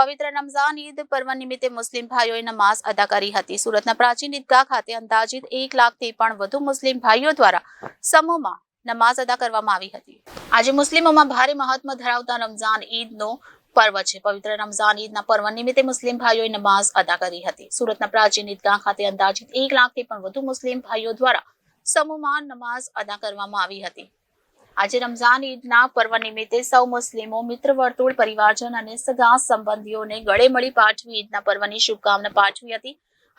પવિત્ર રમઝાન ઈદ પર્વ નિમિત્તે મુસ્લિમ ભાઈઓએ નમાઝ અદા કરી હતી. સુરતના પ્રાચીન ઈદગાહ ખાતે અંદાજિત એક લાખથી પણ વધુ મુસ્લિમ ભાઈઓ દ્વારા સમૂહમાં નમાઝ અદા કરવામાં આવી હતી. આજે મુસ્લિમોમાં ભારે મહત્વ ધરાવતા રમઝાન ઈદનો પર્વ છે. પવિત્ર રમઝાન ઈદના પર્વ નિમિત્તે મુસ્લિમ ભાઈઓએ નમાઝ અદા કરી હતી. સુરતના પ્રાચીન ઈદગાહ ખાતે અંદાજિત એક લાખથી પણ વધુ મુસ્લિમ ભાઈઓ દ્વારા સમૂહમાં નમાઝ અદા કરવામાં આવી હતી. આજે રમઝાન ઈદના પર્વ નિમિત્તે સૌ મુસ્લિમો મિત્ર વર્તુળ પરિવારજન અને સગા સંબંધીઓને ગળે મળી પાઠવી ઈદના પર્વની શુભકામના પાઠવી હતી.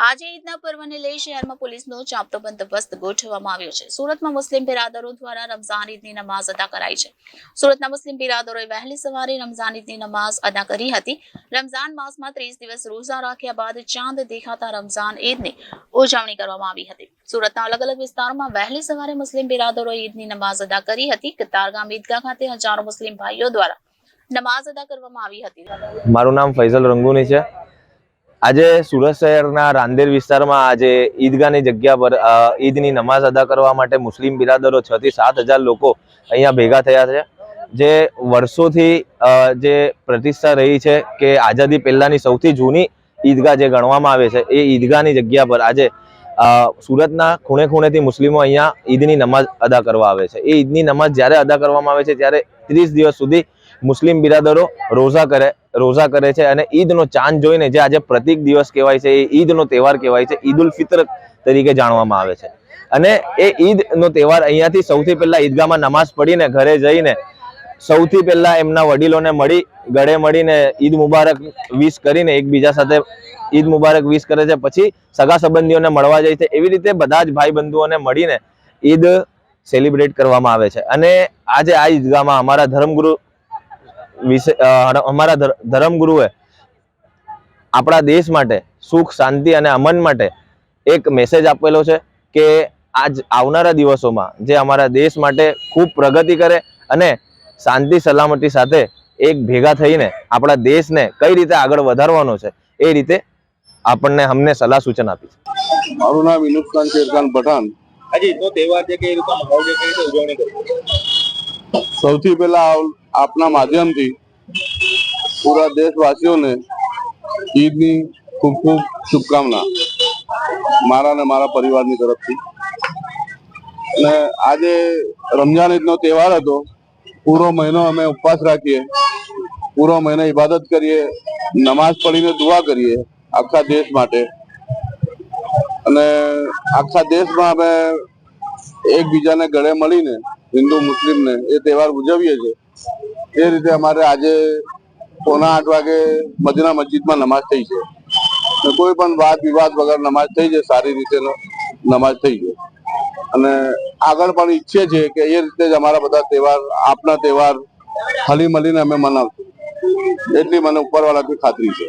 આજે ઈદના પર્વને લઈ શહેરમાં પોલીસનો ચાંપતો બંદોબસ્ત ગોઠવવામાં આવ્યો છે. સુરતમાં મુસ્લિમ બિરાદરો દ્વારા રમઝાન ઈદની નમાઝ અદા કરાઈ છે. સુરતના મુસ્લિમ બિરાદરોએ વહેલી સવારે રમઝાન ઈદની નમાઝ અદા કરી હતી. રમઝાન માસમાં ત્રીસ દિવસ રોઝા રાખ્યા બાદ ચાંદ દેખાતા રમઝાન ઈદની ઉજવણી કરવામાં આવી હતી. સુરતના અલગ અલગ વિસ્તારોમાં વહેલી સવારે મુસ્લિમ બિરાદરોએ ઈદની નમાઝ અદા કરી હતી. કતારગામ ઈદગાહ ખાતે હજારો મુસ્લિમ ભાઈઓ દ્વારા નમાઝ અદા કરવામાં આવી હતી. મારું નામ ફૈઝલ રંગુની છે. આજે સુરત શહેરના રાંદેર વિસ્તારમાં આજે ઈદગાહની જગ્યા પર ઈદની નમાઝ અદા કરવા માટે મુસ્લિમ બિરાદરો છ થી સાત હજાર લોકો અહીંયા ભેગા થયા છે. જે વર્ષોથી જે પ્રતિષ્ઠા રહી છે કે આઝાદી પહેલાંની સૌથી જૂની ઈદગાહ જે ગણવામાં આવે છે, એ ઈદગાહની જગ્યા પર આજે સુરતના ખૂણે ખૂણેથી મુસ્લિમો અહીંયા ઈદની નમાઝ અદા કરવા આવે છે. એ ઈદની નમાઝ જ્યારે અદા કરવામાં આવે છે, ત્યારે ત્રીસ દિવસ સુધી મુસ્લિમ બિરાદરો રોઝા કરે રોઝા કરે છે અને ઈદનો ચાંદ જોઈને જે આજે પ્રતિક દિવસ કહેવાય છે, એ ઈદનો તહેવાર કહેવાય છે ઈદ ઉલ ફિત્ર તરીકે જાણવામાં આવે છે. અને એ ઈદનો તહેવાર અહીંયાથી સૌથી પહેલા ઈદગાહમાં નમાઝ પડીને ઘરે જઈને સૌથી પહેલા એમના વડીલોને મળી, ગળે મળીને ઈદ મુબારક વિશ કરીને એકબીજા સાથે ઈદ મુબારક વિશ કરે છે. પછી સગા સંબંધીઓને મળવા જાય છે. એવી રીતે બધા જ ભાઈ બંધુઓને મળીને ઈદ સેલિબ્રેટ કરવામાં આવે છે. અને આજે આ ઈદગાહમાં અમારા ધર્મગુરુ વિશે અમારા ધર્મગુરુએ આપણા દેશ માટે સુખ શાંતિ અને અમન માટે એક મેસેજ આપેલો છે કે આજ આવનારા દિવસોમાં જે અમારા દેશ માટે ખૂબ પ્રગતિ કરે અને શાંતિ સલામતી સાથે એક ભેગા થઈને આપણા દેશને કઈ રીતે આગળ વધારવાનો છે એ રીતે આપણને અમને સલાહ સૂચન આપી છે. મારું નામ વિનુત શેરખાન પઠાણ. આજે તો તહેવાર છે કે એ રીતે ઉજવણી સૌથી પહેલા આપના માધ્યમથી પૂરા દેશવાસીઓને ઈદની ખૂબ ખૂબ શુભકામના મારા અને મારા પરિવારની તરફથી. અને આજે રમજાન ઈદનો તહેવાર હતો. પૂરો મહિનો અમે ઉપવાસ રાખીએ. પૂરો મહિનો ઇબાદત કરીએ. નમાઝ પઢીને દુઆ કરીએ આખા દેશ માટે. અને આખા દેશમાં અમે એકબીજાને ગળે મળીને હિન્દુ, મુસ્લિમને એ તહેવાર ઉજવીએ છીએ. એ રીતે અમારે આજે પોણા આઠ વાગે મદીના મસ્જિદમાં નમાઝ થઈ છે. કોઈ પણ વાદ વિવાદ વગર નમાઝ થઈ જાય, સારી રીતે નમાઝ થઈ છે અને આગળ પણ ઈચ્છીએ છીએ કે એ રીતે જ અમારા બધા તહેવાર, આપના તહેવાર હલી મળીને અમે મનાવશું. એટલી મને ઉપરવાળાથી ખાતરી છે.